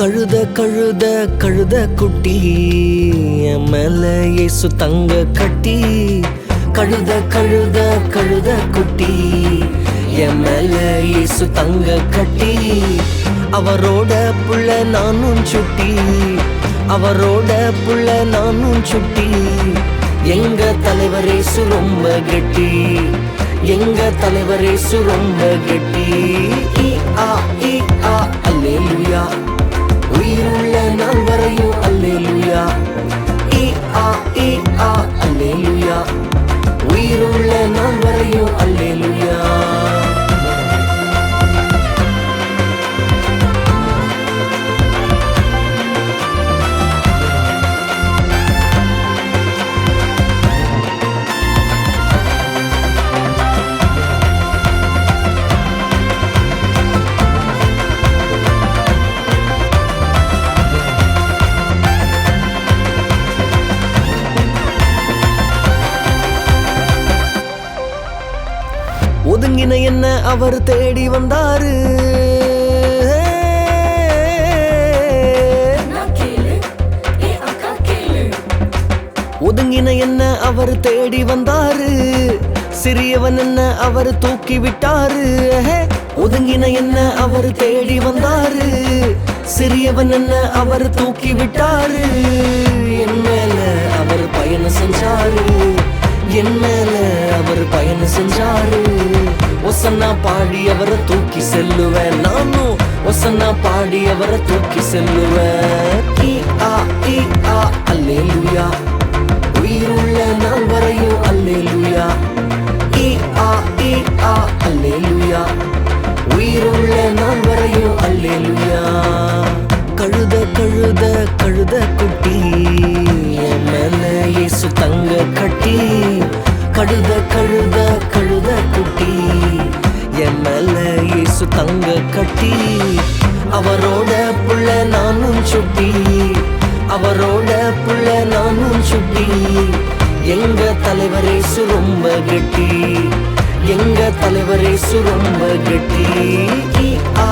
கழுத கழுத கழுத குட்டி என் மேல இயேசு தங்க கட்டி. கழுத கழுத கழுத குட்டி என் மேல இயேசு தங்க கட்டி. அவரோட புள்ள நானும் சுட்டி அவரோட புள்ள நானும் சுட்டி. எங்க தலைவர் இயேசு ரொம்ப கெட்டி எங்க தலைவர் இயேசு ரொம்ப கெட்டி. ஆ ஆ இ ஆ அல்லேலூயா உயிருள்ள நாள் வரையும் அல்லேலூயா ஒதுங்கின என்ன அவர் தேடி வந்தாரு? ஒதுங்கின என்ன அவர் தேடி வந்தாரு? சிறியவன் என்ன அவர் தூக்கி விட்டாரு? ஒதுங்கின என்ன அவர் தேடி வந்தாரு? சிறியவன் என்ன அவர் தூக்கி விட்டாரு? என் மேல அவர் பயணம் செஞ்சாரு. என் மேல அவர் பயணம் செஞ்சாரு. ஒசன்னா பாடி அவரை தூக்கி செல்லுவேன். நானும் ஒசன்னா பாடி அவரை தூக்கி செல்லுவேன். இ ஆ இ ஆ அல்லேலூயா. உயிருள்ள நாள் வரையும் அல்லேலுயா. இ ஆ இ ஆ அல்லேலூயா. உயிருள்ள நாள் வரையும் அல்லேலுயா. கழுத கழுத கழுத குட்டி என் மேல இயேசு தங்க கட்டி கழுத கழுத கழுத குட்டி. என் மேல இயேசு தங்க கட்டி. அவரோட புள்ள நானும் சுட்டி. அவரோட புள்ள நானும் சுட்டி. எங்க தலைவர் இயேசு ரொம்ப கெட்டி. எங்க தலைவர் இயேசு ரொம்ப கெட்டி. ஆ